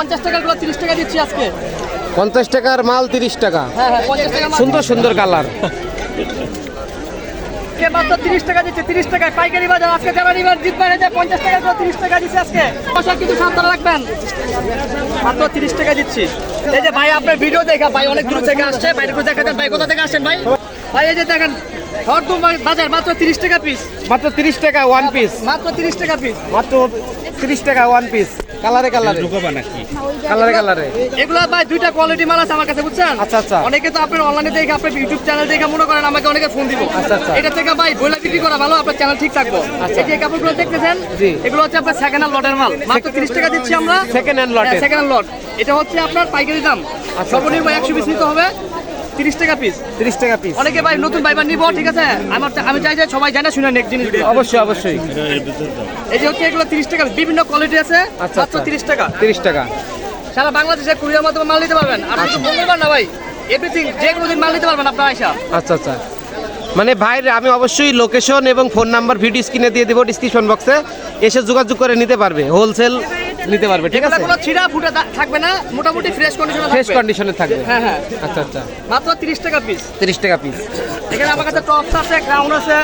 পঞ্চাশ টাকারগুলো তিরিশ টাকা দিচ্ছি আজকে। পঞ্চাশ টাকার মাল তিরিশ টাকা। হ্যাঁ হ্যাঁ পঞ্চাশ টাকা সুন্দর সুন্দর কালার। কে মাত্র তিরিশ টাকা দিচ্ছে? তিরিশ টাকায় পাইকারি বাজার। আজকে যারা নিবেন জিতবেন এই পঞ্চাশ টাকা করে তিরিশ টাকা দিচ্ছে আজকে। পয়সা কিন্তু সাবধানে রাখবেন। মাত্র তিরিশ টাকা দিচ্ছি। এই যে ভাই আপনার ভিডিও দেখা। ভাই অনেক দূর থেকে আসছে। বাইরে করে দেখাতেন। ভাই কোথা থেকে আসছেন ভাই? ভাই এই যে দেখেন হরদুম বাজার। মাত্র তিরিশ টাকা পিস মাত্র তিরিশ টাকা ওয়ান পিস মাত্র তিরিশ টাকা পিস মাত্র তিরিশ টাকা ওয়ান পিস কালারে কালারে কালারে কালারে এগুলো ভাই দুইটা কোয়ালিটি মাল আছে আমার কাছে বুঝছেন? আচ্ছা, আচ্ছা। অনেকে তো আপনার অনলাইনে দেখে আপনার ইউটিউব চ্যানেল দেখে মনে করেন আমাকে অনেকে ফোন দিব। আচ্ছা, আচ্ছা। এটা থেকে ভাই বইলা বিক্রি করা ভালো আপনার চ্যানেল ঠিক থাকব। আচ্ছা। এই যে কাপড়গুলো দেখতেছেন জি। এগুলো হচ্ছে আপনার সেকেন্ড হ্যান্ড লটের মাল। মাত্র তিরিশ টাকা দিচ্ছি আমরা। সেকেন্ড হ্যান্ড লটে সেকেন্ড হ্যান্ড লট এটা হচ্ছে আপনার পাইকারি দাম। আচ্ছা। সর্বনিম্ন একশো পিস নিতে হবে। তিরিশ টাকা পিস তিরিশ টাকা পিস অনেকে ভাই নতুন ভাইবার নিব ঠিক আছে? আমার আমি চাই যে সবাই জানে শুনে নেক জিনিস অবশ্যই অবশ্যই। এই যে হচ্ছে এগুলো তিরিশ টাকা বিভিন্ন কোয়ালিটি আছে আচ্ছা, মাত্র আচ্ছা। তিরিশ টাকা। তিরিশ টাকা। সারা বাংলাদেশে কুরিয়ার মাধ্যমে মাল নিতে পারবেন। আপনি তো বলবেন না ভাই এভরিথিং যে কোনো দিন মাল নিতে পারবেন আপনার আয়সা আচ্ছা আচ্ছা। মানে ভাইয়ের আমি অবশ্যই লোকেশন এবং ফোন নাম্বার ভিডিও স্ক্রিনে দিয়ে দেবো ডিসক্রিপশন বক্সে এসে যোগাযোগ করে নিতে পারবে হোলসেল নিতে পারবে ঠিক আছে? কোনো ছিঁড়া ফুটা থাকবে না মোটামুটি ফ্রেশ কন্ডিশনে থাকবে। ফ্রেশ কন্ডিশনে থাকবে। হ্যাঁ হ্যাঁ। আচ্ছা আচ্ছা। মাত্র তিরিশ টাকা পিস তিরিশ টাকা পিস এখানে আমার কাছে টপস আছে ক্রাউন আছে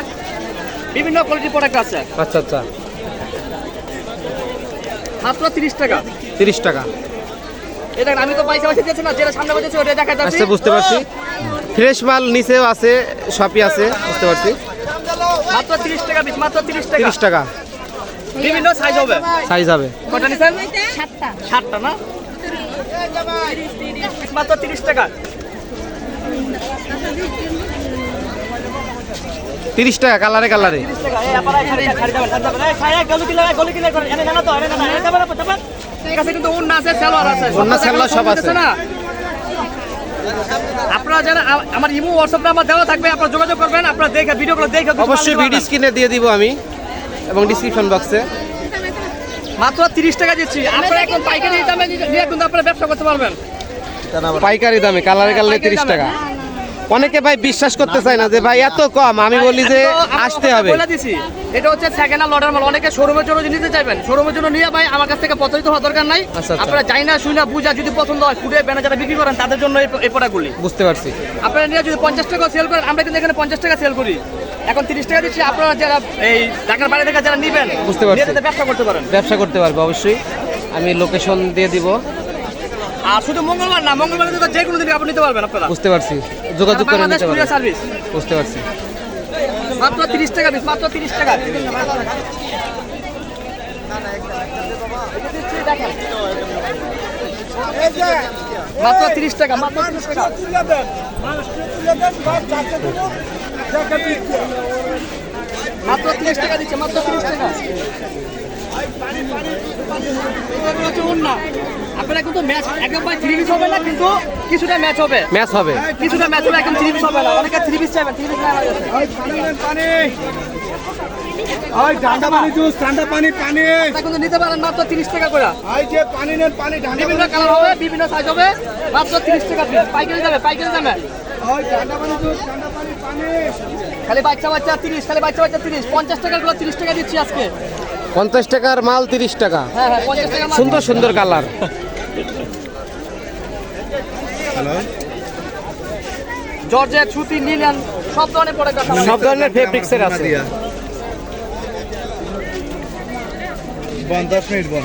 বিভিন্ন কোয়ালিটির প্রোডাক্ট আছে। আচ্ছা আচ্ছা। মাত্র তিরিশ টাকা। তিরিশ টাকা। এই দেখেন আমি তো পয়সা পয়সা দিয়েছি না যেটা সামনে বসেছি ওটা দেখা যাচ্ছে। আচ্ছা বুঝতে পারছি। ফ্রেশ মাল নিচেও আছে শপই আছে বুঝতে পারছি। মাত্র তিরিশ টাকা পিস মাত্র তিরিশ টাকা। তিরিশ টাকা। বিভিন্ন সাইজ হবে। সাইজ হবে। কটা নিছেন? সাতটা। সাতটা না? মাত্র তিরিশ টাকা। তিরিশ টাকা কালারে টাকা। এই আপনারা এই গলি কিলো, গলি কিলো করেন। এনে তো, এনে। কিন্তু আছে, আছে। সব আছে। না। আপনারা যারা আমার ইমো হোয়াটসঅ্যাপে আমার দেওয়া থাকবে আপনারা যোগাযোগ করবেন আপনারা দেখে ভিডিওগুলো দেখে অবশ্যই ভিডিও। স্ক্রিনে দিয়ে দিব আমি এবং ডিসক্রিপশন বক্সে মাত্র তিরিশ টাকা দিচ্ছি আপনারা এখন পাইকারি দামে নিয়ে কিন্তু আপনারা ব্যবসা করতে পারবেন পাইকারি দামে কালারে কালারে তিরিশ। টাকা অনেকে ভাই বিশ্বাস করতে চায় না যে ভাই এত কম আমি বলি যে আসতে হবে। বলে দিছি। এটা হচ্ছে সেকেন্ড হ্যান্ড লটের মাল। অনেকে শোরুমের জন্য যদি নিতে চাইবেন শোরুমের জন্য নিয়ে ভাই আমার কাছ থেকে প্রতারিত হওয়ার দরকার নাই। আচ্ছা, আচ্ছা। আপনারা যাই না শুই না বুঝা যদি পছন্দ হয় ফুটে ব্যানার যারা বিক্রি করেন তাদের জন্য এই প্রোডাক্টগুলি বুঝতে পারছি। আপনারা নিয়ে যদি পঞ্চাশ টাকা সেল করেন আমরা কিন্তু এখানে পঞ্চাশ টাকা সেল করি। এখন তিরিশ টাকা দিচ্ছি আপনারা যারা এই ঢাকার বাইরে থেকে যারা নিবেন বুঝতে পারছি। ব্যবসা করতে পারেন। ব্যবসা করতে পারবে অবশ্যই। আমি লোকেশন দিয়ে দিব। আর শুধু মঙ্গলবার না মঙ্গলবার তো যে কোনো দিন আপনি নিতে পারবেন আপনারা। বুঝতে পারছি। যোগাযোগ করে নিতে কুরিয়ার পারবে সার্ভিস বুঝতে পারছি। মাত্র তিরিশ টাকা পিস মাত্র তিরিশ টাকা। মাত্র তিরিশ টাকা মাত্র তিরিশ টাকা। মাত্র তিরিশ টাকা দিচ্ছে মাত্র তিরিশ টাকা। আপনারা কিন্তু ম্যাচ থ্রি পিস হবে না কিন্তু কিছুটা ম্যাচ হবে। ম্যাচ হবে। কিছুটা ম্যাচ হবে একদম থ্রি পিস হবে না। অনেকে থ্রি পিস চাইবেন থ্রি পিস ঠান্ডা পানি জুস ঠান্ডা পানি পানি। কিন্তু নিতে পারেন মাত্র তিরিশ টাকা করে। যে পানি নেন পানি ঠান্ডা বিভিন্ন কালার হবে বিভিন্ন সাইজ হবে মাত্র তিরিশ টাকা। পাইকারি যাবে পাইকারি যাবে ওই ঠান্ডা পানি জুস ঠান্ডা পানি পানি। খালি বাচ্চা বাচ্চা তিরিশ খালি বাচ্চা বাচ্চা তিরিশ। পঞ্চাশ টাকারগুলো তিরিশ টাকা দিচ্ছি আজকে। পঞ্চাশ টাকার মাল তিরিশ টাকা। হ্যাঁ হ্যাঁ পঞ্চাশ টাকা সুন্দর সুন্দর কালার। জর্জেট সুতি লিনেন সব ধরনের প্রোডাক্ট আছে সব ধরনের ফেব্রিক্সের আছে। বন দশ মিনিট বন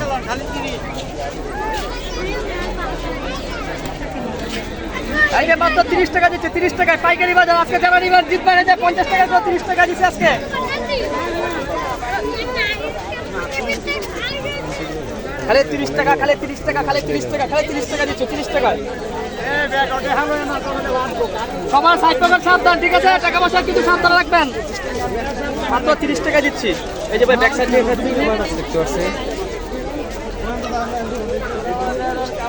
এই মাত্র তিরিশ টাকা দিচ্ছে তিরিশ টাকায় পাইকারি বাজার। আজকে যারা নিবেন জিতবেন এই যে পঞ্চাশ টাকা করে তিরিশ টাকা দিচ্ছে আজকে। খালি তিরিশ টাকা খালি তিরিশ টাকা খালি তিরিশ টাকা খালি তিরিশ টাকা দিচ্ছে তিরিশ টাকা। সবার সাইড পাবেন সাবধান ঠিক আছে? টাকা পয়সা কিন্তু সাবধান রাখবেন। মাত্র তিরিশ টাকা দিচ্ছি। এই যে ভাই ব্যাক সাইড দেখতে পাচ্ছি।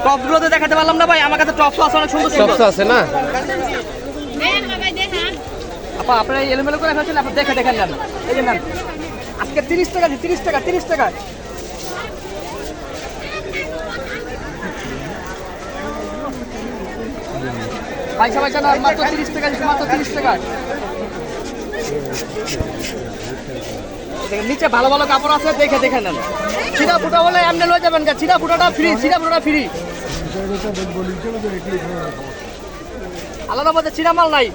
টপগুলোতে দেখাতে পারলাম না ভাই আমার কাছে টপস আছে অনেক সুন্দর তো আছে না? আপা আপনারা এলোমেলো করে ফেলছেন আপনি দেখে দেখেন নেন। এই যে নেন। আজকে তিরিশ টাকা তিরিশ টাকা তিরিশ টাকা। পয়সা পয়সা না মাত্র তিরিশ টাকা মাত্র তিরিশ টাকা। নিচে ভালো ভালো কাপড় আছে দেখে দেখে নেন। চিরা ফুটা হলে এমনি লয়ে যাবেন গা চিরা ফুটাটা ফ্রি চিরা ফুটাটা ফ্রি আলাদা মধ্যে চিরা মাল নাই।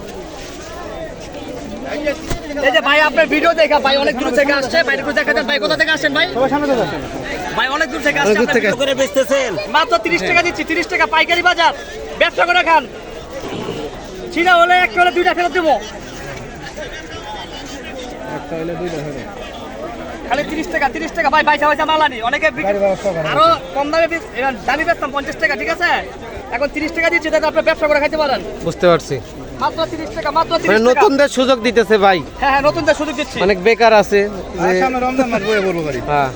এই যে ভাই আপনার ভিডিও দেখা ভাই অনেক দূর থেকে আসছে। ভাই একটু দেখা যান ভাই কোথা থেকে আসছেন ভাই? ভাই অনেক দূর থেকে আসছে অনেক দূর থেকে আপনার video করে মাত্র তিরিশ টাকা দিচ্ছি তিরিশ টাকা পাইকারি বাজার। ব্যবসা করে খান। চিরা হলে এক হলে দুইটা ফেরত দেবো। খালি তিরিশ টাকা তিরিশ টাকা। ভাই পয়সা পয়সা মালানি অনেকে আরও কম দামে দামি বেচতাম পঞ্চাশ টাকা ঠিক আছে? এখন তিরিশ টাকা দিচ্ছি যাতে আপনি ব্যবসা করে খাইতে পারেন। বুঝতে পারছি। মাত্র তিরিশ টাকা মাত্র মানে নতুনদের সুযোগ দিতেছে ভাই। হ্যাঁ হ্যাঁ নতুনদের সুযোগ দিচ্ছি। অনেক বেকার আছে। সামনে রমজান মাস বয়ে বলব গাড়ি। হ্যাঁ।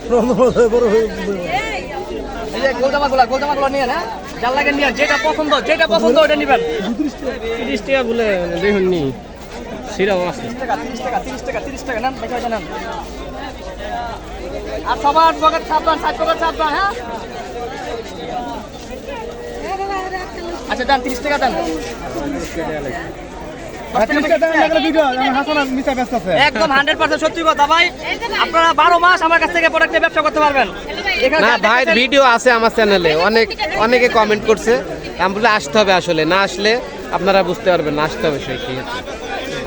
এই যে গোলজামা গুলা গোলজামা গুলা নিয়ে হ্যাঁ? যার লাগে নিয়ে যেটা পছন্দ যেটা পছন্দ ওটা নিবেন। তিরিশ টাকা বলে দেখুন নি সিরাম আছে। তিরিশ টাকা তিরিশ টাকা তিরিশ টাকা তিরিশ টাকা নেন বেশি নেন। আর সবার পকেট সাবধান সাত পকেট সাবধান হ্যাঁ? আচ্ছা দেন তিরিশ টাকা দেন। একদম হান্ড্রেড পার্সেন্ট সত্যি কথা ভাই আপনারা বারো মাস আমার কাছ থেকে প্রোডাক্টে ব্যবসা করতে পারবেন না ভিডিও আছে আমার চ্যানেলে অনেক অনেকে কমেন্ট করছে আমি বলে আসতে হবে আসলে না আসলে আপনারা বুঝতে পারবেন না আসতে হবে সেই ঠিক আছে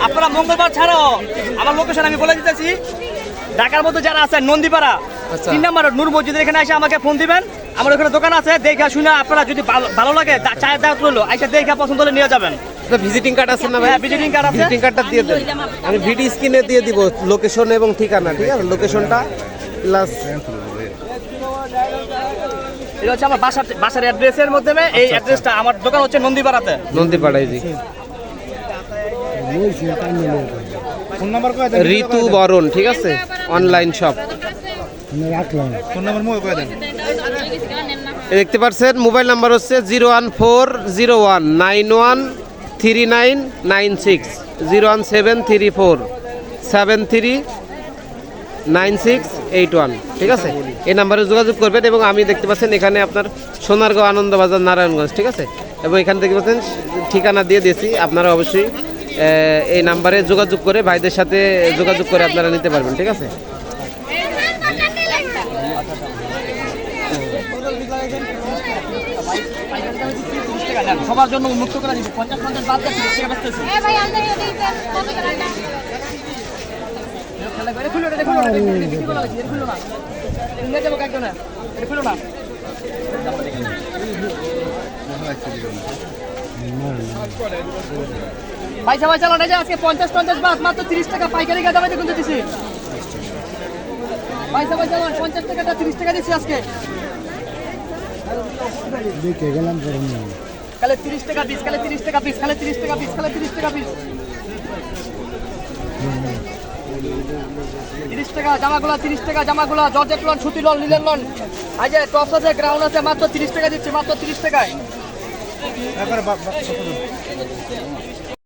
আপনারা মঙ্গলবার ছাড়াও আমার লোকেশন আমি বলে দিতেছি ঢাকার মধ্যে যারা আছেন নন্দীপাড়া আচ্ছা। তিন নম্বর নূর মসজিদের এখানে এসে আমাকে ফোন দিবেন আমার ওখানে দোকান আছে দেখা শুনে আপনারা যদি ভালো- ভালো লাগে চায়ের দাওয়াত রইল আইসা দেখা পছন্দ হলে নিয়ে যাবেন ভিজিটিং কার্ড আছে না ভাই? হ্যাঁ ভিজিটিং কার্ড আছে। ভিজিটিং কার্ডটা দিয়ে দেন। আমি ভিডিও স্ক্রিনে দিয়ে দিব লোকেশন এবং ঠিকানা ঠিক আছে? লোকেশনটা প্লাস এটা হচ্ছে আমার বাসার বাসার অ্যাড্রেসের মাধ্যমে এই অ্যাড্রেসটা আমার দোকান হচ্ছে নন্দীপাড়াতে। নন্দীপাড়ায় জি। ফোন নাম্বার কয়ে দেন। ঋতু বরণ ঠিক আছে? Online shop phone number mobile কয়ে দেন। দেখতে পাচ্ছেন মোবাইল নাম্বার হচ্ছে zero one four zero one nine one three nine nine six zero one seven three four seven three nine six eight one ঠিক আছে? এই নাম্বারে যোগাযোগ করবেন এবং আমি দেখতে পাচ্ছেন এখানে আপনার সোনারগাঁও আনন্দবাজার নারায়ণগঞ্জ, ঠিক আছে? এবং এখানে দেখতে পাচ্ছেন ঠিকানা দিয়ে দিয়েছি। আপনারা অবশ্যই এই নাম্বারে যোগাযোগ করে ভাইদের সাথে যোগাযোগ করে আপনারা নিতে পারবেন, ঠিক আছে তিরিশ টাকা নেন সবার জন্য উন্মুক্ত করে দিচ্ছি পঞ্চাশ পঞ্চাশ বাদ দিয়ে তিরিশ টাকা বেচতেছি খেলা করে খুলো এটা খুলো এটা খুলো না এটা খুলো না এটা নিয়ে যাব একজনে এটা খুলো না। পয়সা পয়সা লড়াই যায় আজকে পঞ্চাশ পঞ্চাশ বাদ মাত্র তিরিশ টাকা পাইকারি গাদা বাজে কিন্তু দিছি। পয়সা পয়সা লড় পঞ্চাশ টাকাটা তিরিশ টাকা দিচ্ছি আজকে। কালে তিরিশ টাকা পিস, কালে তিরিশ টাকা পিস, কালে তিরিশ টাকা পিস, কালে তিরিশ টাকা পিস। তিরিশ টাকা জামাগুলা, তিরিশ টাকা জামাগুলা, জর্জেট লন, সুতি লন লিলেন লন। আজ টপস আছে, গ্রাউন্ড আছে, মাত্র তিরিশ টাকা দিচ্ছে, মাত্র তিরিশ টাকায়।